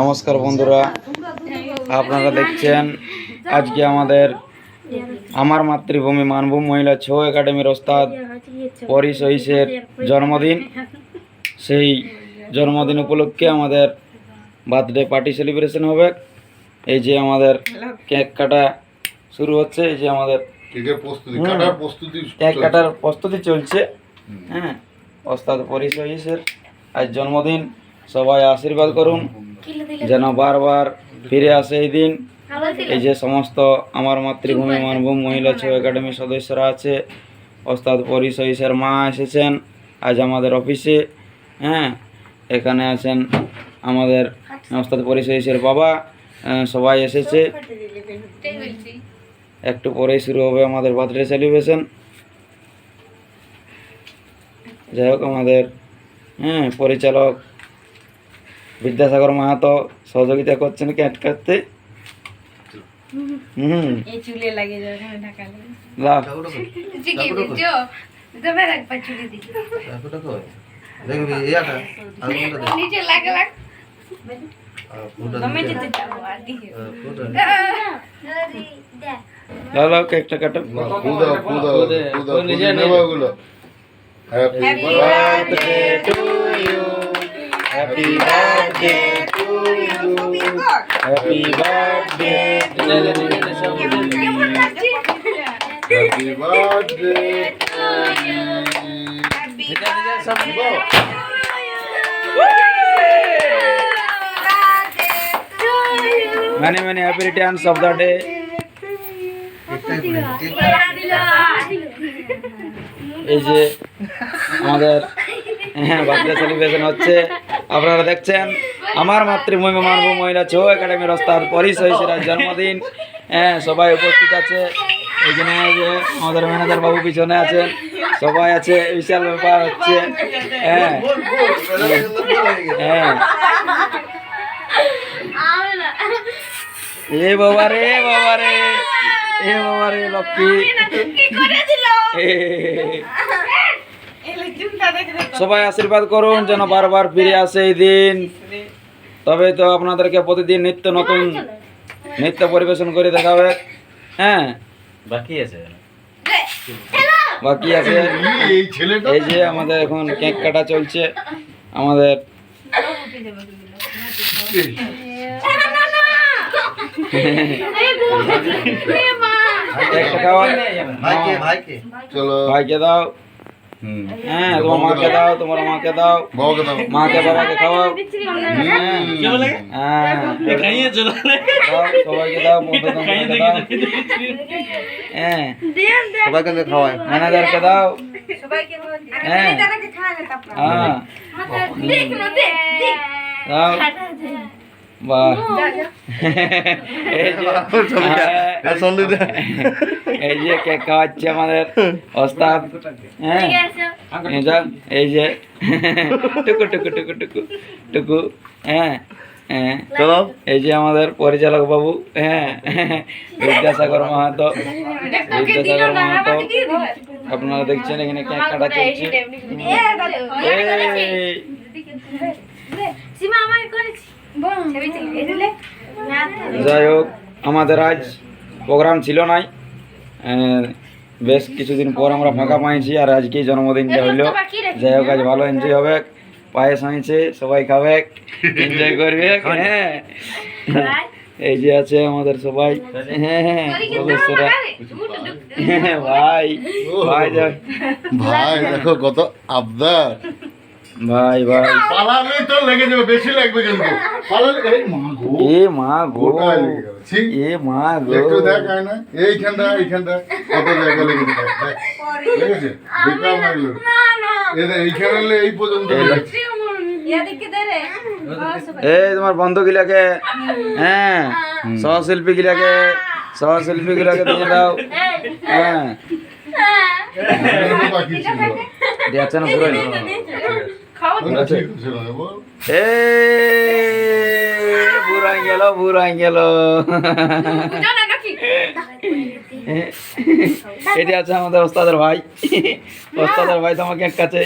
নমস্কার বন্ধুরা আপনারা দেখছেন আজকে আমাদের আমার মাতৃভূমি মানভূম মহিলা ছৌ একাডেমির ওস্তাদ পরি সহিসের জন্মদিন। সেই জন্মদিন উপলক্ষে আমাদের বার্থডে পার্টি সেলিব্রেশন হবে। এই যে আমাদের কেক কাটা শুরু হচ্ছে এই যে আমাদের কেক কাটার প্রস্তুতি চলছে। হ্যাঁ ওস্তাদ পরি সহিসের আজ জন্মদিন। সবাই আশীর্বাদ করুন, যেন বারবার ফিরে আসে এই দিন। এই যে সমস্ত আমার মাতৃভূমি মানভূম মহিলা ছৌ একাডেমির সদস্যরা আছে, ওস্তাদ পরি সহিসের মা এসেছেন, আজ আমাদের অফিসে হ্যাঁ এখানে আছেন আমাদের ওস্তাদ পরি সহিসের বাবা সবাই এসেছে। একটু পরেই শুরু হবে আমাদের বার্থডে সেলিব্রেশন। যাই হোক আমাদের হ্যাঁ পরিচালক বিদ্যাসাগর মাহাতো সহযোগিতা করছেন কেট কাটতে হুম। এই চুলে লাগে যাবে ঢাকালে লাভ চিকে দিছো দেবে রাখবা চুলে দি নিচে লাগে লাগ। তুমি যেতে যাব আর লাও লাও কেকটা কাটো। নিজে। নেবা ওগুলো। Happy Happy birthday to you happy birthday to you happy birthday Happy birthday to you. many many happy returns of the day এই যে আমাদের হ্যাঁ বার্থডে সেলিব্রেশন হচ্ছে আপনারা দেখছেন আমার মাতৃভূমি মানভূম মহিলা ছৌ একাডেমির ওস্তাদ পরিচয়, সেরা জন্মদিন। হ্যাঁ সবাই উপস্থিত আছে। এখানে আমাদের ম্যানেজার বাবু পিছনে আছেন সবাই আছে, বিশাল ব্যাপার হচ্ছে। হ্যাঁ। হ্যাঁ। এ বাবা রে বাবা রে। এ বাবা রে, লক্ষ্মী। সবাই আশীর্বাদ করুন, যেন বারবার ফিরে আসে এই দিন। তবে তো আপনাদেরকে প্রতিদিন নিত্য নতুন নৃত্য পরিবেশন করে দেখাবে। হ্যাঁ। বাকি আছে? বাকি আছে। এই যে আমাদের এখন কেক কাটা চলছে। আমাদের ভাইকে ভাইকে। চলো ভাইকে দাও। হ্যাঁ তোমার মাকে দাও তোমার মাকে দাও বাবাকে দাও মাকে বাবাকে খাওয়াও হ্যাঁ দাও সবাইকে দাও বন্ধুদেরকে দাও হ্যাঁ সবাইকে দিয়ে খাওয়ায় ম্যানেজারকে দাও হ্যাঁ হ্যাঁ দাও বাহ এই যে হ্যাঁ, সন্দীপ এই যে কেক খাওয়াচ্ছে আমাদের ওস্তাদ হ্যাঁ এই যে টুকু টুকু টুকু টুকু টুকু হ্যাঁ হ্যাঁ চলো এই যে আমাদের পরিচালক বাবু হ্যাঁ বিদ্যাসাগর মাহাতো বিদ্যাসাগর মাহাতো আপনারা দেখছেন এখানে কেক কাটা চলছে সীমা আমাকে করেছি যাই হোক আমাদের আজ প্রোগ্রাম ছিল নাই বেশ কিছুদিন পর আমরা ফাঁকা পাইছি আর আজকে জন্মদিনটা হইল। যাই হোক আজ ভালো এনজয় হবে। পায়েস হয়েছে সবাই খাবে। এনজয় করবে। হ্যাঁ। এই যে আছে আমাদের সবাই। হ্যাঁ হ্যাঁ হ্যাঁ, ভাই। ভাই ভাই দেখো কত আবদার। ভাই ভাই। পালালে তো লেগে যাবে বেশি লাগবে কিন্তু পালালে এই মা গো। এ মা গো। লেগে যাবে। ঠিক এ মা গো। একটু দেখ আয়না এইখানটা এইখানটা। কত জায়গা লেগেছে দেখ, দেখ। লেগেছে? বিক্রম লাগল এইখানে হলে এই পর্যন্ত। এই তোমার বন্ধু গিলাকে হ্যাঁ সহশিল্পী গিলাকে সহশিল্পী গিলাকে দিয়ে দাও। হ্যাঁ। এখনও দিয়েছে না পুরো ওটা ঠিক ছিল না বল এ বুড়াই গেল বুড়াই গেল। এটি আছে আমাদের ওস্তাদের ভাই। ওস্তাদের ভাই তোমাকে এক কাছে।